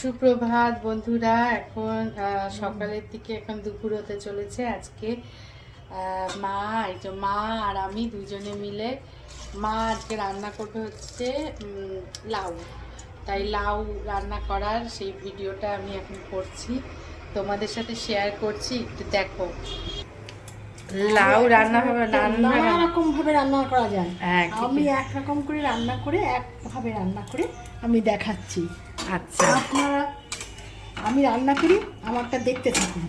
সুপ্রভাত বন্ধুরা, এখন সকালের দিকে এখন দুপুর হতে চলেছে আজকে। মা, এই যে মা আর আমি দুজনে মিলে, মা আজকে রান্না করবে হচ্ছে লাউ। তাই লাউ রান্না করার সেই ভিডিওটা আমি এখন করছি। তোমাদের সাথে শেয়ার করছি, একটু দেখো। লাউ রান্না হবে রান্না নানা রকম ভাবে রান্না করা যায়। আমি কি? একরকম করে রান্না করে একভাবে রান্না করে আমি দেখাচ্ছি। আচ্ছা। আপনারা আমি রান্না করি আমারটা দেখতে থাকুন।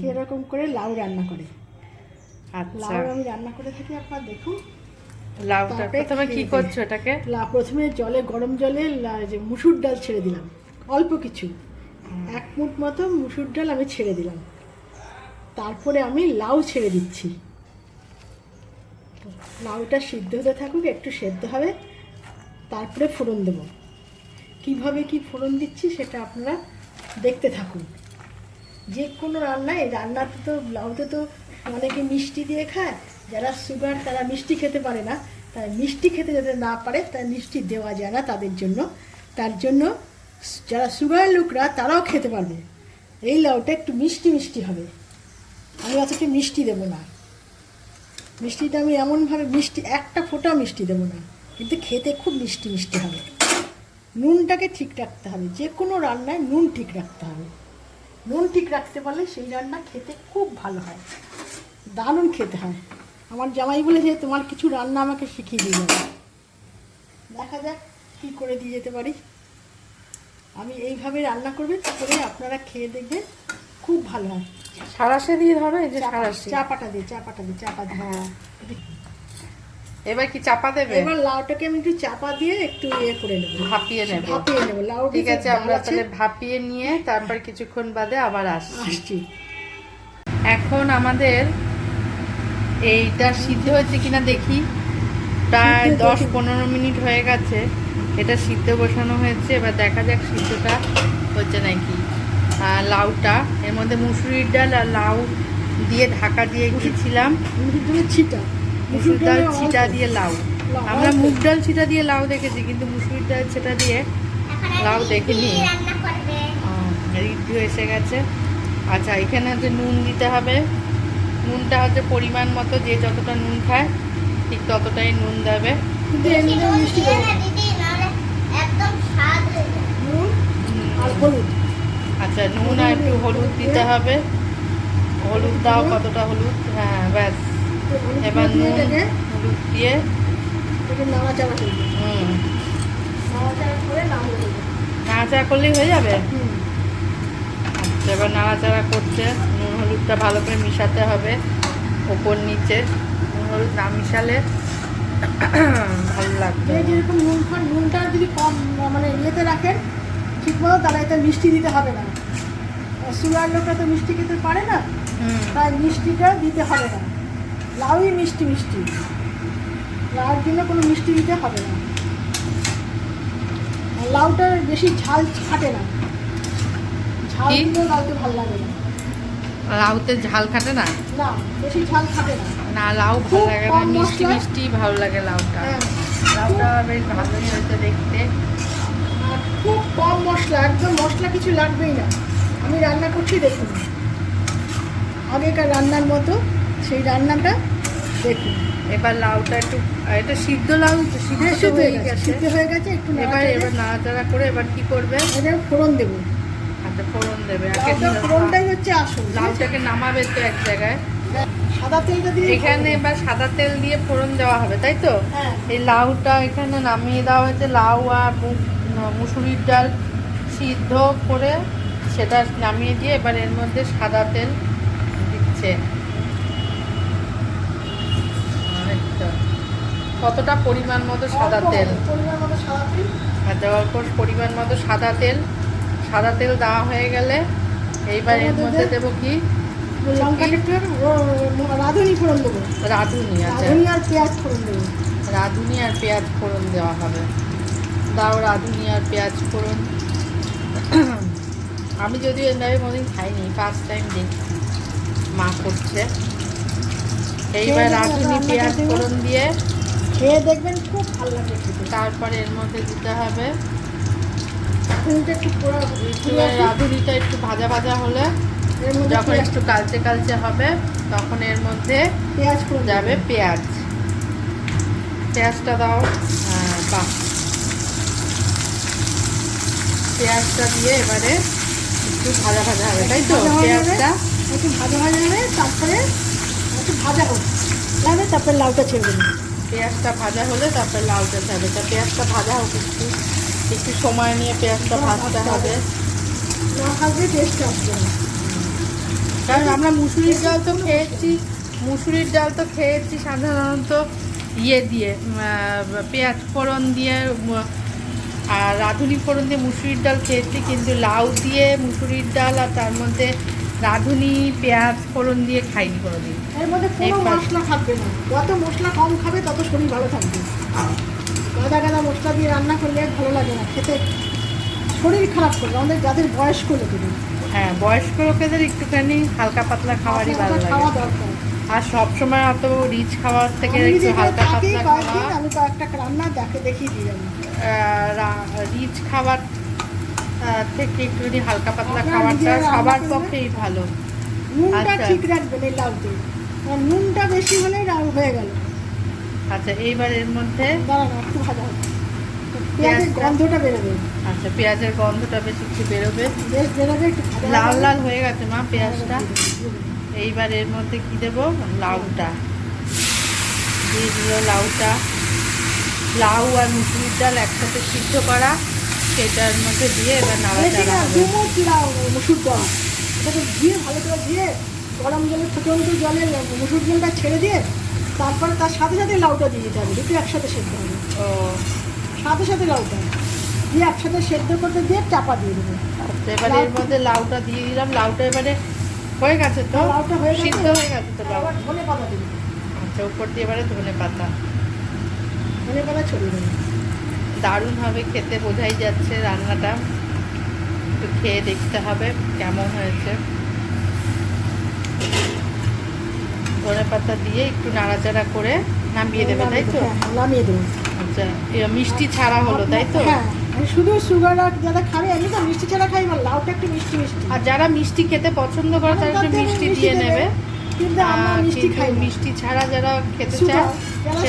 কীরকম করে লাউ রান্না করে। আচ্ছা। লাউ আমি রান্না করে থাকি আপনারা দেখুন। লাউটা প্রথমে কি করছ এটাকে লা প্রথমে জলে গরম জলে মুসুর ডাল ছেড়ে দিলাম। অল্প কিছু। এক মুঠ মতো মুসুর ডাল আমি ছেড়ে দিলাম। তারপরে আমি লাউ ছেড়ে দিচ্ছি। লাউটা সিদ্ধ হতে থাকুক, একটু সেদ্ধ হবে, তারপরে ফোড়ন দেবো। কীভাবে কি ফোড়ন দিচ্ছি সেটা আপনারা দেখতে থাকুন। যে কোনো রান্নায় রান্নাতে তো, লাউতে তো অনেকে মিষ্টি দিয়ে খায়, যারা সুগার, তারা মিষ্টি খেতে পারে না। তারা মিষ্টি খেতে যাতে না পারে, তার মিষ্টি দেওয়া যায় না তাদের জন্য। তার জন্য যারা সুগার লোকরা, তারাও খেতে পারবে। এই লাউটা একটু মিষ্টি মিষ্টি হবে। আমি অতটা মিষ্টি দেবো না। মিষ্টিটা আমি এমনভাবে মিষ্টি, একটা ফোঁটা মিষ্টি দেবো না। কিন্তু খেতে খুব মিষ্টি মিষ্টি হবে। নুনটাকে ঠিক রাখতে হবে। যে কোনো রান্নায় নুন ঠিক রাখতে হবে। নুন ঠিক রাখতে পারলে সেই রান্না খেতে খুব ভালো হয়। দারুণ খেতে হয়। আমার জামাই বলে যে, তোমার কিছু রান্না আমাকে শিখিয়ে দিয়ে যাবে দেখা যাক কী করে দিয়ে যেতে পারি। আমি এইভাবে রান্না করবে করে আপনারা খেয়ে দেখবেন, খুব ভালো হয়। সারাশে দিয়ে ধরো এই যে চাপা- চাপাটা দিয়ে চাপাটা দিয়ে চাপা দিয়ে। হ্যাঁ। এবার কি চাপা দেবে? এবার লাউটাকে আমি একটু চাপা দিয়ে একটু ইয়ে করে নেব। ভাপিয়ে নেব। ভাপিয়ে নেব লাউ ঠিক আছে আমরা তাহলে ভাপিয়ে নিয়ে তারপর কিছুক্ষণ বাদে আবার আসছি। এখন আমাদের এইটা সিদ্ধ হয়েছে কিনা দেখি। প্রায় দশ পনেরো মিনিট হয়ে গেছে। এটা সিদ্ধ বসানো হয়েছে এবার দেখা যাক সিদ্ধটা হচ্ছে নাকি। লাউটা। এর মধ্যে মুসুরির ডাল আর লাউ দিয়ে ঢাকা দিয়ে গিয়েছিলাম মুসুর ছিটা। মুসুর ডাল ছিটা দিয়ে লাউ। আমরা মুগ ডাল ছিটা দিয়ে লাউ দেখেছি কিন্তু মুসুরির ডাল ছিটা দিয়ে লাউ দেখিনি। ঋদ্ধ এসে গেছে। আচ্ছা এখানে হচ্ছে নুন দিতে হবে। নুনটা হচ্ছে পরিমাণ মতো যে যতটা নুন খায় ঠিক ততটাই নুন দেবে। মিষ্টি আর হলুদ। আচ্ছা নুন আর একটু হলুদ দিতে হবে। হলুদ দাও, কতটা হলুদ? হ্যাঁ ব্যাস। এবার নুন, হলুদ দিয়ে। নাড়াচাড়া করলেই হয়ে যাবে? আচ্ছা এবার নাড়াচাড়া করছে। নুন, হলুদটা ভালো করে মিশাতে হবে ওপর নিচে। নুন, হলুদ না মিশালে ভালো লাগবে। যেরকম নুন, নুনটা যদি কম মানে ইয়েতে রাখেন ঠিক মতো তাহলে এতে মিষ্টি দিতে হবে না। সুগার লোকরা তো মিষ্টি খেতে পারে না তাই মিষ্টিটা দিতে হবে না। লাউই মিষ্টি মিষ্টি। লাউর জন্য কোনো মিষ্টি দিতে হবে না। লাউটার বেশি ঝাল খাটে না। ঝাল দিলেও লাউতে ভালো লাগে না। লাউতে ঝাল খাটে না? না বেশি ঝাল খাটে না। না লাউ ভালো লাগে না মিষ্টি মিষ্টি ভালো লাগে লাউটা। হ্যাঁ। লাউটা বেশ ভালোই হয়েছে দেখতে। খুব কম মশলা একদম মশলা কিছু লাগবেই না। আমি রান্না করছি দেখুন। আগেকার রান্নার মতো সেই রান্নাটা দেখুন। এবার লাউটা একটু এটা সিদ্ধ লাউ তো, সিদ্ধ হ্যাঁ সিদ্ধ হয়ে গেছে সিদ্ধ হয়ে গেছে একটু এবার এবার নাড়াচাড়া করে এবার কি করবে? এটা ফোড়ন দেবো। আচ্টা ফোড়ন দেবে ফোড়নটাই হচ্ছে আসল লাউটাকে নামাবে তো এক জায়গায়। সাদা তেলটা দিয়ে এখানে এবার সাদা তেল দিয়ে ফোড়ন দেওয়া হবে তাই তো? হ্যাঁ। এই লাউটা এখানে নামিয়ে দেওয়া হয়েছে লাউ আর মুগ মুসুরির ডাল সিদ্ধ করে সেটা নামিয়ে দিয়ে এবার এর মধ্যে সাদা তেল দিচ্ছে। কতটা পরিমাণ মতো সাদা তেল? আর দেওয়ার পর পরিমাণ মতো সাদা তেল। সাদা তেল দেওয়া হয়ে গেলে এইবার এর মধ্যে দেবো কি? রাঁধুনি ফোড়ন দেবো। রাঁধুনি আচ্ছা। রাঁধুনি আর পেঁয়াজ ফোড়ন দেবো। রাঁধুনি আর পেঁয়াজ ফোড়ন দেওয়া হবে। দাও রাঁধুনি আর পেঁয়াজ ফোড়ন। আমি যদিও এভাবে কোনোদিন খাইনি ফার্স্ট টাইম দেখছি। মা করছে। এইবার রাঁধুনি পেঁয়াজ। ফোড়ন দিয়ে খেয়ে দেখবেন খুব ভালো লাগে তারপরে এর মধ্যে দিতে হবে রাঁধুনিটা একটু ভাজা ভাজা হলে যখন একটু কালচে কালচে হবে তখন এর মধ্যে পেঁয়াজ যাবে পেঁয়াজ। পেঁয়াজটা দাও। হ্যাঁ, বাহ। পেঁয়াজটা দিয়ে এবারে একটু ভাজা ভাজা হবে তাই তো? পেঁয়াজটা? একটু ভাজা ভাজা হবে তারপরে একটু ভাজা হোক। তাহলে তারপরে লাউটা ছেড়ে দেবেন পেঁয়াজটা ভাজা হলে তারপরে লাউটা যাবে তা পেঁয়াজটা ভাজা হোক একটু। একটু সময় নিয়ে পেঁয়াজটা ভাজতে হবে। না ভাজলে টেস্ট আসবে না। কারণ আমরা মুসুরির ডাল তো খেয়েছি মুসুরির ডাল তো খেয়েছি সাধারণত ইয়ে দিয়ে পেঁয়াজ ফোড়ন দিয়ে আর রাঁধুনি ফোড়ন দিয়ে মুসুরির ডাল খেয়েছি কিন্তু লাউ দিয়ে মুসুরির ডাল আর তার মধ্যে রাঁধুনি পেঁয়াজ ফোড়ন দিয়ে খাইনি কোনোদিন। এর মধ্যে কোনো। মশলা থাকবে না। যত মশলা কম খাবে তত শরীর ভালো থাকবে। গাদা গাদা মশলা দিয়ে রান্না করলে ভালো লাগে না খেতে শরীর খারাপ করবে। আমাদের যাদের বয়স্ক লোকেদের। হ্যাঁ বয়স্ক লোকেদের একটুখানি হালকা পাতলা খাওয়ারই ভালো খাওয়া লাগে। দরকার। আর সবসময় অত রিচ খাওয়ার থেকে একটু হালকা পাতলা খাওয়া কয়েকটা রান্না দেখে দেখিয়ে দিয়ে যাব। রিচ খাবার থেকে একটুখানি হালকা পাতলা খাবারটা সবার পক্ষেই ভালো। নুনটা আচ্ছা। ঠিক রাখবেন এই লাউতে নুনটা বেশি হলে লাউ হয়ে গেল। আচ্ছা এইবার এর মধ্যে একটু ভাজা পেঁয়াজের গন্ধটা বেরোবে। আচ্ছা পেঁয়াজের গন্ধটা বেশি একটু বেরোবে। বেশ বেরোবে একটু লাল লাল হয়ে গেছে মা পেঁয়াজটা। এইবার এর মধ্যে কি দেবো? লাউটা। দিয়ে দিল লাউটা। লাউ আর মুসুরির ডাল একসাথে সিদ্ধ করা সেটার মধ্যে দিয়ে এবার নাড়াচাড়া হবে মুসুর ডাল এটাকে ধুয়ে ভালো করে ধুয়ে গরম জলে ফুটন্ত জলে মুসুর জলটা ছেড়ে দিয়ে তারপরে তার সাথে সাথে লাউটা দিয়ে দিতে হবে দুটো একসাথে সেদ্ধ হবে। ও। সাথে সাথে লাউটা দিয়ে একসাথে সেদ্ধ করতে দিয়ে চাপা দিয়ে দেবো। আচ্ছা এবারে এর মধ্যে লাউটা দিয়ে দিলাম। লাউটা এবারে হয়ে গেছে তো? লাউটা হয়ে গেছে। সিদ্ধ হয়ে গেছে তো লাউ? ধনে পাতা দেবো। আচ্ছা উপর দিয়ে এবারে ধনে পাতা। ধনে পাতা ছড়িয়ে দারুণ হবে খেতে বোঝাই যাচ্ছে রান্নাটা। একটু খেয়ে দেখতে হবে কেমন হয়েছে। ধনে পাতা দিয়ে একটু নাড়াচাড়া করে নামিয়ে দেবে তাই তো? হ্যাঁ, নামিয়ে দেবো। আচ্ছা মিষ্টি ছাড়া হলো তাই তো? হ্যাঁ আর শুধু সুগার আর যারা খাবে এমনি তো মিষ্টি ছাড়া খাই ভালো লাউটা একটু মিষ্টি মিষ্টি। আর যারা মিষ্টি খেতে পছন্দ করে তারা মিষ্টি দিয়ে নেবে। কিন্তু আমরা মিষ্টি খাই মিষ্টি ছাড়া যারা খেতে চায়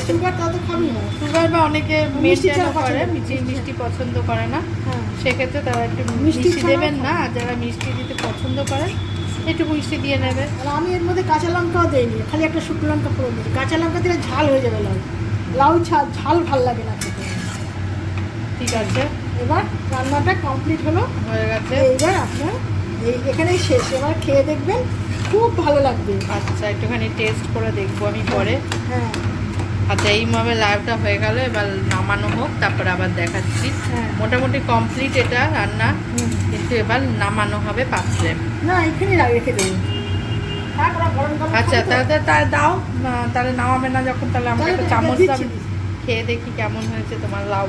সুগার তারা তো না। সুগার বা অনেকে মিষ্টি মেনটেন করে মিষ্টি মিষ্টি পছন্দ করে না। হ্যাঁ। সেক্ষেত্রে তারা একটু মিষ্টি দেবেন না যারা মিষ্টি দিতে পছন্দ করে একটু মিষ্টি দিয়ে নেবে। আমি এর মধ্যে কাঁচা লঙ্কাও দেইনি খালি একটা শুকনো লঙ্কা পুরো দিই কাঁচা লঙ্কা দিলে ঝাল হয়ে যাবে লাউ। লাউ ঝাল ঝাল ভালো লাগে না খেতে। ঠিক আছে। এবার রান্নাটা কমপ্লিট হলো। হয়ে গেছে। এইবার আপনার এই এখানেই শেষ। এবার খেয়ে দেখবেন খুব ভালো লাগবে। আচ্ছা একটুখানি টেস্ট করে দেখব আমি পরে। হ্যাঁ। আচ্ছা এইভাবে লাইভটা হয়ে গেল এবার নামানো হোক তারপর আবার দেখাচ্ছি। হ্যাঁ। মোটামুটি কমপ্লিট এটা রান্না। কিন্তু এবার নামানো হবে পাত্রে। না এখানেই রা- রেখে দেবো আচ্ছা তাহলে তাহলে দাও তাহলে নামাবে না যখন তাহলে আমাকে একটা চামচ দাও। খেয়ে দেখি কেমন হয়েছে তোমার লাউ।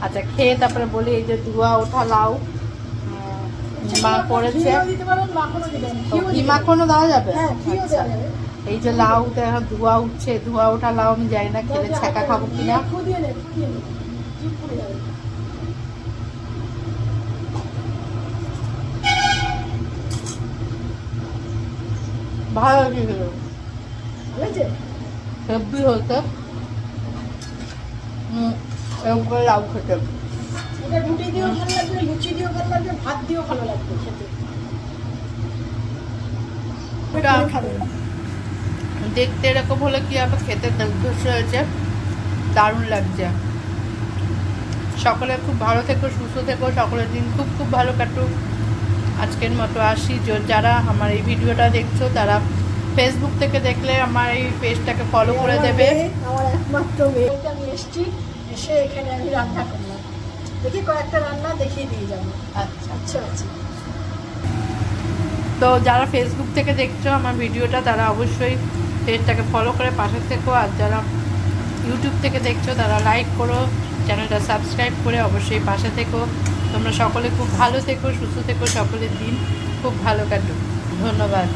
আচ্ছা খেয়ে তারপরে বলি এই যে ধোয়া ওঠা লাউ। মা করেছে। কি মাখনও দেওয়া যাবে? আচ্ছা। এই যে লাউ এখন ধোয়া উঠছে ধোয়া ওঠা লাউ আমি জানি না খেলে ছ্যাঁকা খাব কিনা। ভালো লেগেছিল হয়েছে? হুম, এরকম করে লাউ খেতে এটা রুটি দিয়েও ভালো লাগবে লুচি দিয়েও ভালো লাগবে ভাত দিয়েও ভালো লাগবে খেতে। দেখতে এরকম হলে কি আবার খেতে দুর্ধর্ষ হয়েছে দারুণ লাগছে। সকলে খুব ভালো থেকো সুস্থ থেকো সকলের দিন খুব খুব ভালো কাটুক। আজকের মতো আসি। যারা আমার এই ভিডিওটা দেখছ তারা ফেসবুক থেকে দেখলে আমার এই পেজটাকে ফলো করে দেবে। আমার একমাত্র মেয়েকে আমি এসছি এসে এখানে আমি রান্না করলাম দেখি কয়েকটা রান্না দেখিয়ে দিয়ে যাব। আচ্ছা। আচ্ছা আচ্ছা। তো যারা ফেসবুক থেকে দেখছ আমার ভিডিওটা তারা অবশ্যই পেজটাকে ফলো করে পাশে থেকো। আর যারা ইউটিউব থেকে দেখছ তারা লাইক করো চ্যানেলটা সাবস্ক্রাইব করে অবশ্যই পাশে থেকো। তোমরা সকলে খুব ভালো থেকো সুস্থ থেকো সকলের দিন খুব ভালো কাটুক। ধন্যবাদ।